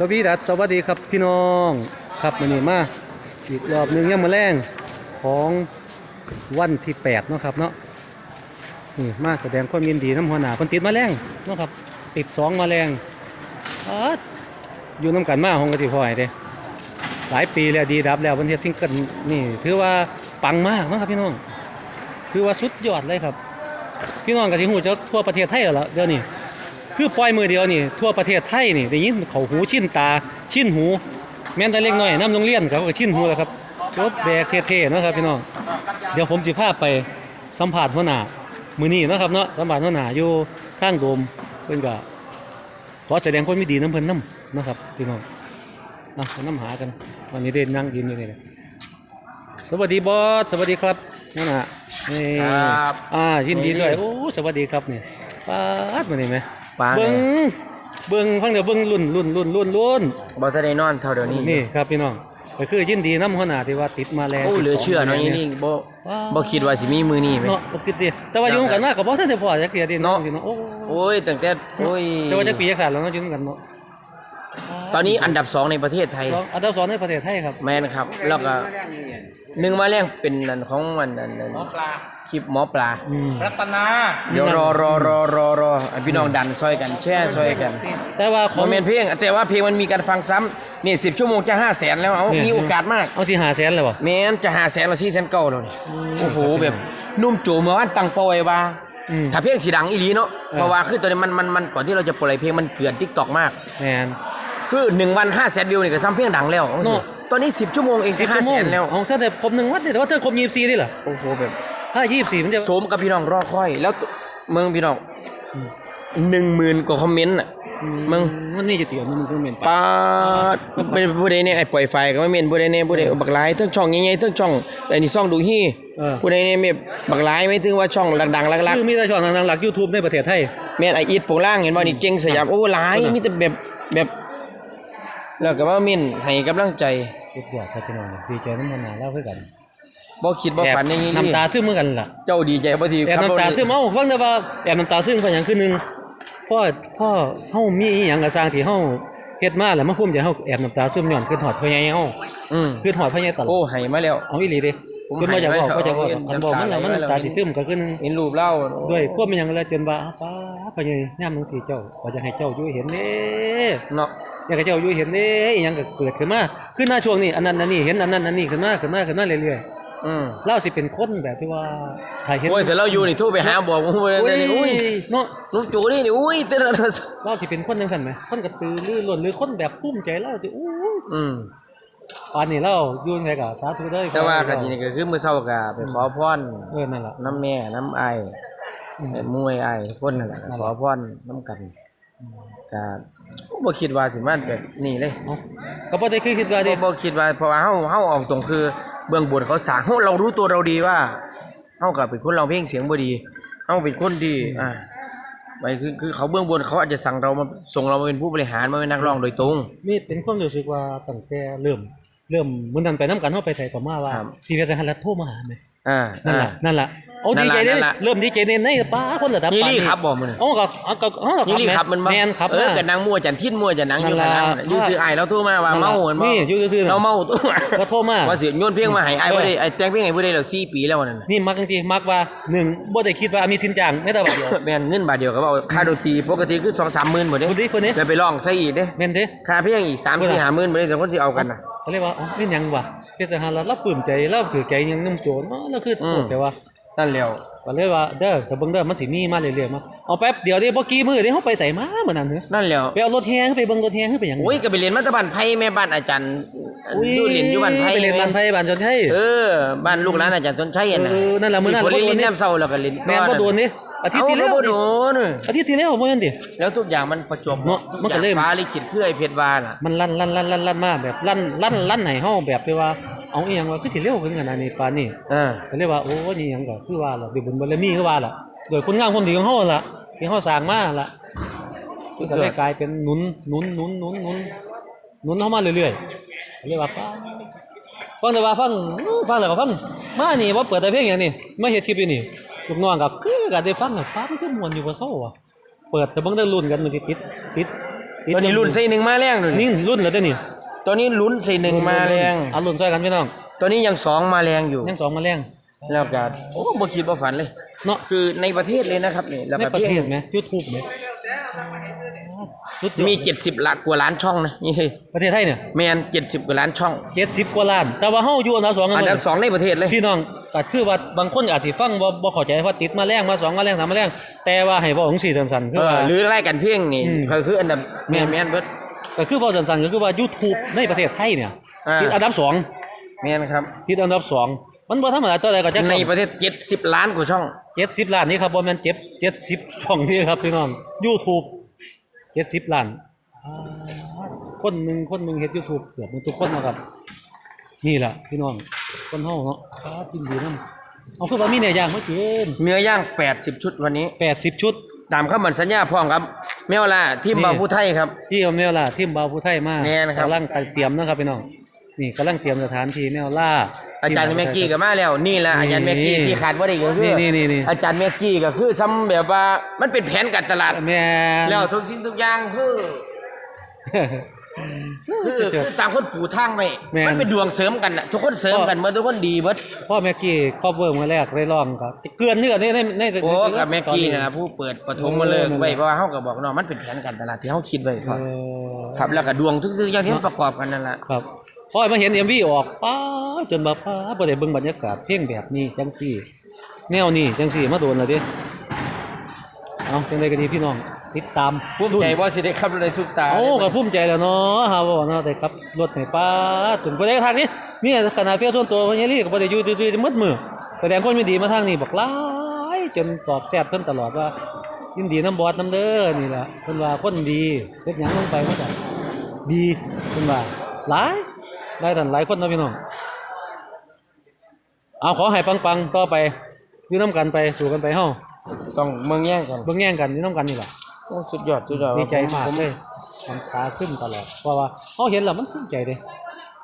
สวีดัสสวัสดีครับพี่น้องครับมื้อนี้มาอีกรอบหนึงยังมาแรงของวันที่8เนาะครับเนาะนี่มาแสดงความยินดีน้ำหัวหน้าเพิ่นติดมาแรงเนาะครับ ติดสองมาแรงอาดอยู่น้ำกันมาหงกะสิพ่อยเด้หลายปีแล้วดีดับแล้วเพิ่นเฮ็ดซิงเกิลนี่ถือว่าปังมากเนาะครับพี่น้องถือว่าสุดยอดเลยครับ พี่น้องก็สิฮู้จักทั่วประเทศไทยแล้วเดี๋ยวนี้ คือปล่อยมือเดียวนี่ทั่วประเทศไทยนี่ได้ยินเขาหูชินตาชินหู แม้แต่เล็กน้อยน้ำโรงเรียนเขาก็ชินหูแล้วครับจบแบกเท่ๆเนาะครับพี่น้องเดี๋ยวผมจะพาไปสัมผัสหัวหน้ามือนี้เนาะครับเนาะสัมผัสหัวหน้าอยู่ข้างโดมเพิ่นก็ขอแสดงความยินดีน้ำเพิ่นน้ำเนาะครับพี่น้องนะไปน้ำหากันวันนี้เด่นนั่งยืนอยู่นี่เลยสวัสดีบอสสวัสดีครับหัวหน้านี่ครับอ่ายินดีด้วยโอ้สวัสดีครับนี่ป้าดมานี่ไหม ปาเบิ้งไงเบิ้งฟังเดี๋ยวเบิ้งรุ่นรุ่นรุ่นรุ่นรุ่นบอจะได้นอนเท่าเดี๋ยวนี้นี่ครับพี่น้องก็คือยินดีน้ำหัวหน้าที่ว่าติดมาแล้วโอ้เหลือเชื่อเนาะนี่นี่บ่บ่คิดว่าสิมีมือนี่ไหมเนาะบ่คิดดิแต่ว่าอยู่กันมาก็บ่ทันได้พอจักเทียดิเนาะพี่น้องโอ้โอ้ยตั้งแต่โอ้ยแต่ว่าจักปีจักสานแล้วเนาะอยู่กันเนาะตอนนี้อันดับสองในประเทศไทยสองอันดับสองในประเทศไทยครับ แม่นครับ แล้วก็หนึ่งมาแรงเป็นอันของมันอันอัน คลิปหมอปลาอืมรัตนาเดี๋ยวรอรอรอรอรอให้พี่น้องดันซอยกันแช่ซอยกันแต่ว่าขคอองมเมนเพลงแต่ว่าเพลงมันมีการฟังซ้ำนี่สิบชั่วโมงจะห้าแสนแล้วเอาเนี่ย มีโอกาสมากเอาสิหาแสนเลยบ่ แม้นจะหาแสนละสี่แสนเก้าแล้วนี่โอ้โหแบบนุ่มโจเมื่อวานตั้งเป้าไว้ว่าอืมถ้าเพลงสีดังอีหลีเนาะเออ เพราะว่าคือตอนนี้มันมันมันก่อนที่เราจะปล่อยเพลงมันเกลื่อนทิกตอกมาก แม่นคือหนึ่งวันห้าแสนวิวนี่ก็ซ้ำเพลงดังแล้วเนาะ ตอนนี้สิบชั่วโมงเอง10ห้าชั่วโมแสงนแล้วเอาถ้าได้ครบหนึ่งวันแต่ว่าเธอครบ24นี่ล่ะโอ้โหแบบ ถ้า24มันจะสมกับพี่น้องรอคอย แล้วเมืองพี่น้องหนึ่งหมื่นกว่าคอมเมนต์อะมึงมันนี่จะเตียวมันคอมเมนต์ไปปาดเป็นผู้ใดเนี่ยไอ้ปล่อยไฟก็ไม่เมนผู้ใดเนี่ยผู้ใดบักหลายทั้งช่องใหญ่ๆทั้งช่องไอ้นี่ช่องดูฮี่เออผู้ใดเนี่ยแบบบักหลายไม่ถึงว่าช่องดังๆลักๆคือมีแต่ช่องทางหลัก YouTube ในประเทศไทยแม่นไออีทโปงล่างเห็นบ่นี่เก่งสยามโอ้หลายเออมีแต่แบบแบบแล้วก็ว่ามินให้กำลังใจสุดยอดครับพี่น้องดีใจน้ำมันหนาเล่าคือกัน บ่คิดบ่ฝันอย่างนี้แอบนี่น้ำตาซึมเหมือนกันล่ะ เจ้าดีใจบ่ที่แอบขับรถน้ำตาซึมเอ้าฟังได้ว่าแอบน้ำตาซึมเพราะหยังคือหนึงพ่อพ่อเฮามีอีหยังก็สร้างที่เฮาเฮ็ดมาแล้วมาภูมิใจเฮาแอบน้ำตาซึมย้อนคือถอดพ่อใหญ่เฮาอืมคือถอดพ่อใหญ่ตลอโอ้ดให้มาแล้วเอาอีหลีเด้ผมจนบ่อยากบอกให้ไว้ก็จะบอกเอาอันบอกมันแล้วมันน้ำตาไหลไว้แล้วน้ำตาสิซึมก็คือหนึงเห็นรูปเล่าด้วยพวกมันหยังแล้วจนว่าอ้าวป้าพ่อใหญ่ยามจังซี่เจ้าก็จะให้เจ้าอยู่เห็นเด้เนาะอยากให้เจ้าอยู่เห็นเด้อีหยังก็เกิดขึ้นมาคือหน้าช่วงนี้อันนั้นอันนี้เห็นอันนั้นอันนี้ขึ้นมาขึ้นมาขึ้นมาเรื่อยๆ อืมเล่าสิเป็นคนแบบที่ว่าถ่ายเห็นโอ้ยแต่เราอยู่นี่โทรไปหาบอกว่าอุ้ยนี่อุ้ยเนาะลูกจูนี่นี่อุ้ยเต้นอะไรเล่าสิเป็นคนยังสั่นไหมคนกระตือรือร้นหรือคนแบบภูมิใจเล่าสิอู้อืมปานนี้เล่าอยู่ไงกับสาธุเด้อแต่ว่าก็นี่ก็คือมื้อเช้าก็ไปขอพรเออนั่นแหละน้ำแม่น้ำไอายอืมไอ้มวยไอายคนนั่นแหละนั่นแหขละอพรน้ำกันก็บ่คิดว่าสิมาแบบนี้เลยเอ้าก็บ่ได้คือคิดว่าดิบ่บ่คิดว่าเพราะว่าเฮาเฮาเออกตรงคือ เบื้องบนเขาสร้างเฮาเรารู้ตัวเราดีว่าเฮาก็เป็นคนร้องเพลงเสียงบ่ดีเฮาเป็นคนที่อ่าไปคือคือเขาเบื้องบนเขาอาจจะสั่งเรามาส่งเรามาเป็นผู้บริหารมาเป็นนักร้องโดยตรงมีเป็นความรู้สึกว่าตั้งแต่เริ่มเริ่มมื้อนั้นไปนํกันเฮาไปไทยก็มาว่าครับพี่เพชรหันลัดโทรมาหาแม่อ่านั่นอ่าล่ะนั่นล่ะ เอานั่ดีนล่ะใจเด้นั่นล่ะ เริ่มดีใจเด้ในป้าคนระดับนี่ปานลี่นี้ครับบ่มื้อนี้เอ๋อก็เอาก็เอาก็นี่ลี่ครับมันบ่แม่นครับ เออมากับนางมั่วจันทินมั่วจันหนังอยู่นั่ขนนาล่ะดอยู่ซื้อไอ้ายเราโทรมาว่าเมาเหมือนบ่นี่อยู่ซื่อๆน่ะ เราเมาตัวก็โทรมา ว่าสิโยนเพลงมาให้ไอ้ายเออ บ่ได้ไอ้แต่งเพลงให้บ่ได้แล้ว4ปีแล้วนั่นน่ะนี่มักจริงๆมักว่าหนึ่งบ่ได้คิดว่ามีสินจ้างไม่แต่บาทเดียว แม่นเงินบาทเดียวก็เอาค่าดนตรีปกติคือ2-3หมื่นบ่เด้คนนี้คนนี้ แล้วไปร้องใส่อีกเด้ แม่นเด้ ค่าเพลงอีก3 4 5หมื่นบ่ได้แต่คนที่เอากันน่ะเขาเรียกว่าอ๋อเป็นหยังวะเพชรหาเราเราปลื้มใจเราถือใจยังนุ่มโจรเนาะเราคืออืมโแต่ว่า นั่นแล้วก็เลยว่าเด้อแต่เบิ่งเด้อมันสิมีมาเรื่อยๆมาเอาแป๊บเดียวเด้บ่กี่มื้อเด้เฮาไปใส่มาเหมือนนั้นเด้อนั่นแล้วไปเอารถแฮขึ้นไปเบิ่งรถแฮขึ้นไปหยังโอ้ยก็ไปเรียนมาแตะบ้านไผแม่บ้านอาจารย์อุ้ยอยู่เรียนอยู่บ้านไผไปเรียนบ้านไผบ้านจนไทยเออบ้านลูกหลานอาจารย์ต้นชัยน่ะเออนั่นล่ะมื้อนั้นฝนบ่โดนเล่นนี่น้ำเศร้าแล้วก็เล่นแม่นบ่โดนนี่อาทิตย์ที่แล้วเอาบ่นี่โดนอาทิตย์ที่แล้วบ่แม่นดิแล้วทุกอย่างมันประจวบเนาะมันก็เลยทุอย่างฟ้าลิขิตเพื่อไอ้เพชรวาน่ะมันลั่นลั่นลั่นลั่นลั่นมาแบบลั่นลั่นลั่นให้เฮาแบบที่ว่า เอาอีหยังว่าคือสิเร็วขึ้นขนาดนี้ปานนี้เออก็เรียกว่าโอ้นี่หยังก็คือว่าล่ะด้วยบุญบารมีคือว่าล่ะโดยคุณงามความดีของเฮาล่ะที่เฮาสร้างมาล่ะก็เลยกลายเป็นหนุนหนุนหนุนหนุนหนุนหนุนเฮามาเรื่อยๆก็เรียกว่าฟังฟังได้ว่าฟังฟังแล้วก็ฟังมานี่บ่เปิดแต่เพลงอย่างนี้มาเฮ็ดคลิปอยู่นี่ลูกน้องก็คือก็ได้ฟังอะฟ้ามันคือม่วนอยู่บ่เซาอะเปิดแต่เบิ่งได้ลุ้นกันมันสิติดติดติติดตัวนี้รุ่นใส่หนึ่งมาแรงเลยนี่รุ่นแล้วเด้อนี่ ตัวนี้ลุ้นใส่หนึ่งมาแรง เอารุ่นใส่กันพี่น้อง ตัวนี้ยังสองมาแรงอยู่ ยังสองมาแรงแล้วก็โอ้บ่คิดบ่ฝันเลยเนาะคือในประเทศเลยนะครับนี่แล้วในก็ประเพลเทศงไหมยูทูบไหมสุดยอดมี70ล้านกว่าล้านช่องนะนี่ประเทศไทยเนี่ยแมน70กว่าล้านช่องเจ็ดสิบกว่าล้าน แต่ว่าเฮาอยู่อันดับสองกันอันหมดัดบสองในประเทศเลยพี่น้องก็คือว่าบางคนอาจสิฟังบ่บ่เข้าใจว่าติดมาแรงมาสองมาแรงสามมาแรงแต่ว่าให้เว้าของสี่สั้นๆคือเออว่าหรือไล่กันเพียงนี่อืมก็คืออันดับแมนแม่แมนนเบิด ก็คือเว้าสั้นๆก็คือว่า YouTube ในประเทศไทยเนี่ยอ่า ติดอันดับสองแมนครับ ติดอันดับสองมันบ่ธรรมดาตัวใดก็จะในประเทศ 70 ล้านกว่าช่อง70ล้านนี่ครับบ่แม่น7 70ช่องนี่ครับพี่น้อง YouTube 70ล้านอ่าคนหนึงคนหนึงเฮ็ด YouTube เกือบหมดทุกคนนะครับ นี่ล่ะพี่น้องคนเฮาเนาะฟ้ากินดีนํเอาคือว่ามีเนื้อย่างมากินเนื้อย่าง 80 ชุดวันนี้80ชุด ตามคำมั่นสัญญาพร้อมครับแมวล่าทีมนี่ บาวผู้ไทยครับ ที่เอาแมวล่าทีมบาวผู้ไทยมาแม่นครับ กำลังเตรียมนะครับพี่น้องนี่กำลังเตรียมสถานที่แมวล่า อาจารย์แม็กกี้ก็มาแล้วนี่แหละอาจารย์แม็กกี้ที่ขาดว่าได้ก็คือนี่นี่นี่ อาจารย์แม็กกี้ก็คือทำแบบว่ามันเป็นแผนการตลาด แม่น แล้วทุกสิ่งทุกอย่างคือคือคือต่างคนปูทางไว้แม่น มันเป็นดวงเสริมกันน่ะทุกคนเสริมกันเมื่อทุกคนดีเบิดพ่อแม็กกี้ครอบเวิร์มาแรกได้ลองครับเกลือนเนื้อในในในโอ้กับแม็กกี้นะนะผู้เปิดปฐมมาเลิกไว้เพราะว่าเฮาก็บอกน้องมันเป็นแผนการตลาดที่เฮาคิดไว้ครับเออครับแล้วก็ดวงทุกๆอย่างที่มันประกอบกันนั่นแหละครับพอมาเห็น MV ออกป้าจนมาป้าบ่ได้เบิ่งบรรยากาศเพลงแบบนี้จังซี่ แนวนี้จังซี่มาโดนแล้วเด้เอาจังไดก็ดีพี่น้อง ติดตามภูมิใจว่าสิได้ขับรถในซุปตาโอ้ก็ภูมิใจแล้วเนาะฮาบ่เนาะแต่ขับรถให้ป้าจนบ่ได้ทางนี้นี่ขนาดเฟียส่วนตัวพญาลีก็บ่ได้อยู่ซื่อๆมืดมือ แสดงความยินดีมาทางนี้บอกหลายจนตอบแซ่บเพิ่นตลอดว่ายินดีน้ำบอดน้ำเด้อนี่ล่ะเพิ่นว่าคนดีเฮ็ดหยังลงไปมันก็ดีเพิ่นว่าหลายหลายท่านหลายคนเนาะพี่น้องเอาขอให้ปังๆต่อไปอยู่นํกันไปสู่กันไปเฮาต้องเมืองแย่งกันเบิ่งแย่งกันอยู่นํกันนี่ล่ะ โอ้สุดยอดสุดยอดดีใจมากผเลยน้ำตาซึมตลอดเพราะว่าเขาเห็นแล้วมันซึ้งใจเลย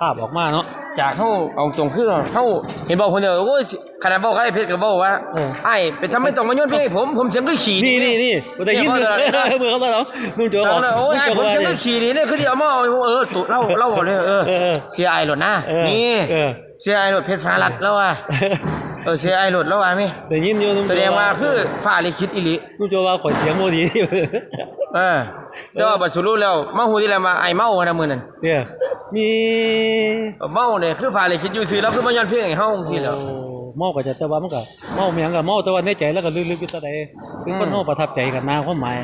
ภาพออกมาเนาะจากเฮาเอาตรงคือเฮาเห็นบอกคนเดียวโอ้ยขนาดบอกกับไอ้เพชรก็บอกว่าเออไอ้เป็นทำไมต้องมาโยนเพลงให้ผมผมเสียงคือขี่นี่นี่นี่กูได้ยินเนี่เลยยเขาเลยเมื่อเขาเลยนุ่งโจเอบอกอโอ้ยไอ้ผมเสียงคือขี่นี่เนี่ยคือที่เอามาเอาเออตุเล่าเล่าบอกเลยเออเออเออเสียไอ้หลดนะเออนี่เออเสียไอ้หลดเพชรสารัตแล้วว่ะ เออเสียไอ้หลดแล้วว่ะมิได้ยินอยู่นุ่งโจแสดงว่าคือฟ้าลิขิตอีหลีนุ่งโจว่าข่อยเสียงโมดีเออแต่ว่าบัดสุรู้แล้วมาหูที่แล้วมาไอ้เมานะมื้อนั้นเนี่ยมีเมาเนี่ยคือฟ้าลิขิตอยู่ซื่อแล้วคือมาย้อนเพลงให้เฮาจังซี่แหล้วเมาก็จะแต่ว่ามันก็เมาเมียงก็เมาแต่ว่าในใจแล้วก็ลึกๆอยู่ตะใดคือคนอืมเฮาประทับใจกันนาความหมาย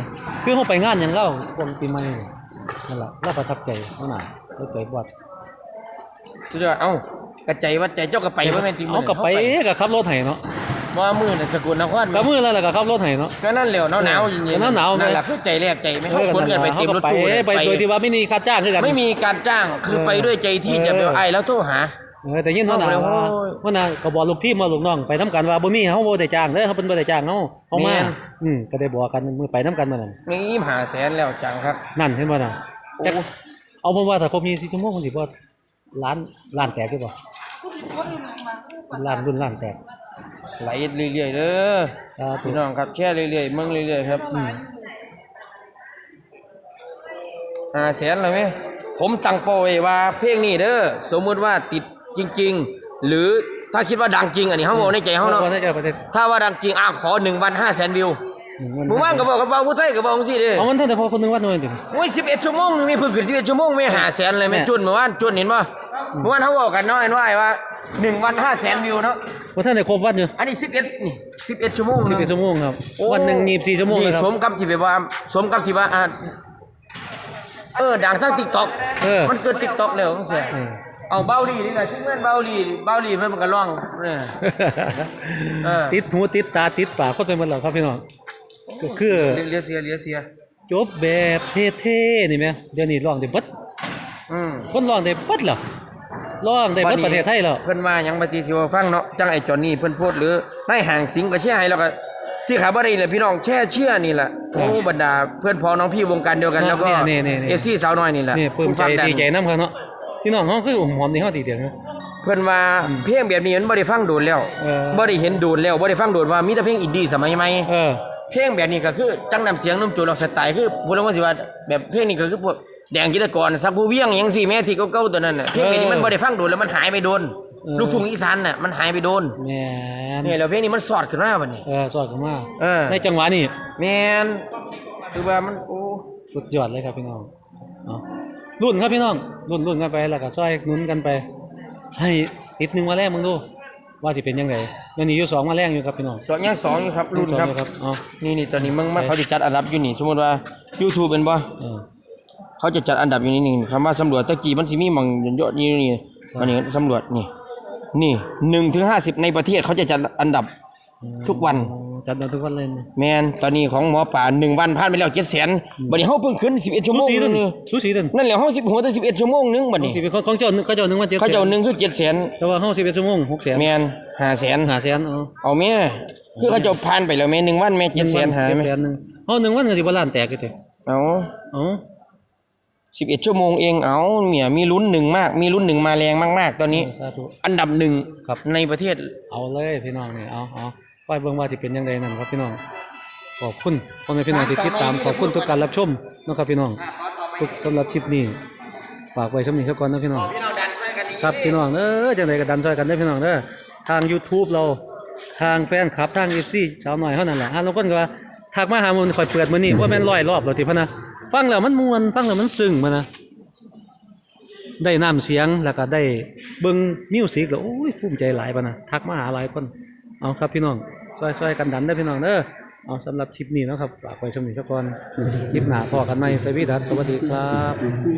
คือเฮาไปงานหยังเล่าช่วงปีใหม่นั่นล่ะเราประทับใจเท่านั้นเราใจบวชสุดยอดเอ้า กระใจว่าใจเจ้าก็ไปว่าแม่นติมื้เอาอกลับไปก็ขับรถไห้เนาะว่ามื้อน่ะสกุลนครกับมือแล้วล่ะก็ขับรถไห้เนาะ ก็นั่นแหล้วหนาวๆอย่างก็หนาวๆนั่นไหมแหละคือใจแรกใจไม่เขาคนกันไปเต็มรถตู้ไปเลยไปโดยที่ว่าไม่มีค่าจ้างคือกัน ไม่มีการจ้างคือเออไปด้วยใจที่จะไปเออ ไอ้แล้วโทรหา เออแต่ยินว่าน่ะเอาไปแล้วว่าโอ้ยว่าน่ะก็บอกลูกทีมมาลูกน้องไปนํกันว่าบ่มีเฮาบ่ได้จ้างเด้อเฮาเพิ่นบ่ได้จ้างเฮาเฮามาแม่นอืมก็ได้บอกกันมือไปนํกันมื้อนั้นนี่มหาแสนแล้วจังครับนั่นเห็นบ่น่ะโอ้จักเอาผมว่าถ้าครบ24ชั่วโมงมันสิบ่ล้านล้านแตกคือบ่ ล้านรุ่นล้านแตกไหลเรื่อยๆเด้อครับพี่น้องครับแค่เรื่อยๆมึงเรื่อยๆครับอืมหาแสนเลยไหมผมตั้งเป้าไว้ว่าเพลงนี้เด้อสมมุติว่าติดจริง ๆ หรือถ้าคิดว่าดังจริงอันนี้เฮาบอกในใจเฮาเนาะว่ได้จะประเทศถ้าว่าดังจริงอะขอ1วัน5แสนวิว หนึ่งเมื่อวานก็บอกกับเบาผู้ไทยก็บอกจังซี่เด้อเอามันเท่าแต่พอคนหนึงว่าหน่อยหนึงโอ้ยสิบเอ็ดชั่วโมงนึงนี่เพิ่งขึ้นสิบเอ็ดชั่วโมงไม่หาแสนเลยแม่แม่จุนเมื่อวานจุนเห็นป่ะเมื่อวานเขาบอกกันเนาะเห็นว่าไอ้ว่าหนึ่งวันห้าแสนวิวเนาะบ่ทันได้ครบวันอยู่อันนี้สิบเอ็ดนี่สิบเอ็ดชั่วโมงนึง11ชั่วโมงครับโอ้วันหนึง24ชั่วโมงนี่นะคสรับมกับที่แบบว่าสมกับที่ว่าอ่าเออดังทั้งติ๊กต็อกเออมันเกิดติ๊กต็อกแล้วจังซี่เออเอาเบาดีนี่แหละที่เมื่อนเบาดีเบาดีเพิ่นมันก็ร้องเนี่ยเออติดหูติดตาติดปากคนไปหมดแล้วครับพี่น้อง ก็คือเลียเสียเลียเสียจบแบบเท่ๆนี่ไหมเดี๋ยวนี้ร้องได้เบิดอืมคนร้องได้เบิดเหรอร้องได้เบิดประเทศไทยแล้วเพิ่นว่าหยังบัดนี้ที่ว่าฟังเนาะจังไอ้จอนนี่เพิ่นโพดหรือในห่างสิงก็แช่ให้แล้วก็ที่ขาบ่ได้แหละพี่น้องแช่เชื่อนี่แหละโอ้บรรดาเพื่อนพ้องน้องพี่วงการเดียวกันแล้วก็นี่นี่นี่เอฟซีสาวน้อยนี่แหละนี่ปลื้มใจผู้ผลักนดีใจน้ำครับเนาะพี่น้องเขาคือหอมนี่เขาตีเดียวนะเพิ่นว่าเพลงแบบนี้มันบ่ได้ฟังโดนแล้วเออบ่ได้เห็นโดนแล้วบ่ได้ฟังโดนว่ามีแต่เพลงอินดี้สมัยใหม่ เออเพลงแบบนี้ก็คือจังนำเสียงนุ่มจูหลอกสไตล์คือพูดแล้วว่าสิว่าแบบเพลงนี้ก็คือพวกแดงกิตกรสักผู้เวียงอหยังสี่แม่ที่เก่าๆตัวนั้นน่ะเพลงนี้มันบ่ได้ฟังโดนแล้วมันหายไปโดน ลูกทุ่งอีสานน่ะมันหายไปโดนแม่นนี่แล้วเพลงนี้มันสอดขึ้นมาบัดนี้เออสอดกันมาเออในจังหวะนี้แม่นคือว่ามันโอ้สุดยอดเลยครับพี่น้องเอารุ่นครับพี่น้องรุ่นรุ่นกันไปแล้วก็ช่วยหนุนกันไป ให้ติดหนึ่งมาแรกมึงดู ว่าสิเป็นยังไงยังนี่อยู่สองมาแรงอยู่ครับพี่น้อง สองยังสองอยู่ครับรุ่นครับสองอยู่ครับเอานี่นี่ตอนนี้มึงมาเขาจะจัดอันดับอยู่นี่ สมมติว่า YouTube เป็นบ่เออเขาจะจัดอันดับอยู่นี่นี่คำว่าสำรวจตะกี้มันสิมีหมองยอดนี่นี่อันนี้สำรวจนี่ นี่หนึ่งถึงห้าสิบในประเทศเขาจะจัดอันดับทุกวันโอ้ จัดมาทุกวันเลยนะ แมนตอนนี้ของหมอป่าหนึ่งวันผ่านไปแล้วเจ็ดแสนบัดนี้เขาเพิ่งขึ้นสิบเอ็ดชั่วสูโมงสีนึตังนนี่สูสีตันนั่นแหละเขาสิบหัวแต่สิบเอ็ดชั่วโมงนึงบัดนี้สิเป็นของของเจ้าหนึ่งเขาเจ้าหนึ่งวันเจ็ดเขาจะเอาหนึ่งคือเจ็ดแสนแต่ว่าเขาสิบเอ็ดชั่วโมงหกแสนแมนห้าแสนหาแสนเอาเอาแม่คือเขาจะผ่านไปแล้วแม่หนึ่งวันแม่เจ็ดแสนหายเจ็ดไหมแสนหนึ่งเอาหนึ่งวันก็สิบล้านแตกเลยเถอะเอาเอาสิบเอ็ดชั่วโมงเองเอาเมียมีลุ้นหนึ่งมาก มีลุ้นหนึ่งมาแรงมาก ๆ ตอนนี้ สาธุอันดับหนึ่งครับในประเทศเอาเลยพี่น้องนี่เอาเอา ไปเบิ่งว่าจะเป็นยังไงนั่นครับพี่น้องขอบคุณพ่อแม่พี่น้องที่ติดตามขอบคุณทุกการรับชมนะครับพี่น้องทุกสำหรับคลิปนี้ฝากไว้สำนี้สักก่อนนะพี่น้องพี่น้องดันช่วยกันนี้ครับพี่น้องเออจังไดก็ดันซอยกันได้อพี่น้องเด้อทาง YouTube เราทางแฟนคลับทาง FC สาวน้อยเท่านั้นแหละฮะทุกคนก็ว่าทักมาหามันคอยเปิดมื้อนี้ว่าแม่นร้อยรอบแล้วติพะนะฟังแล้วมันม่วนฟังแล้วมันซึ้งมานะได้น้ำเสียงแล้วก็ได้เบิ่งมิวสิกแล้วโอ้ยภูมิใจหลายปะนะทักมาหาหลายคน เอาครับพี่น้องช่วยๆกันดันได้พี่น้องเด้อเอาสำหรับคลิปนี้นะครับฝากไว้ชมนี้สักก่อนคลิปหน้าพอกันใหม่สวีดัสสวัสดีครับ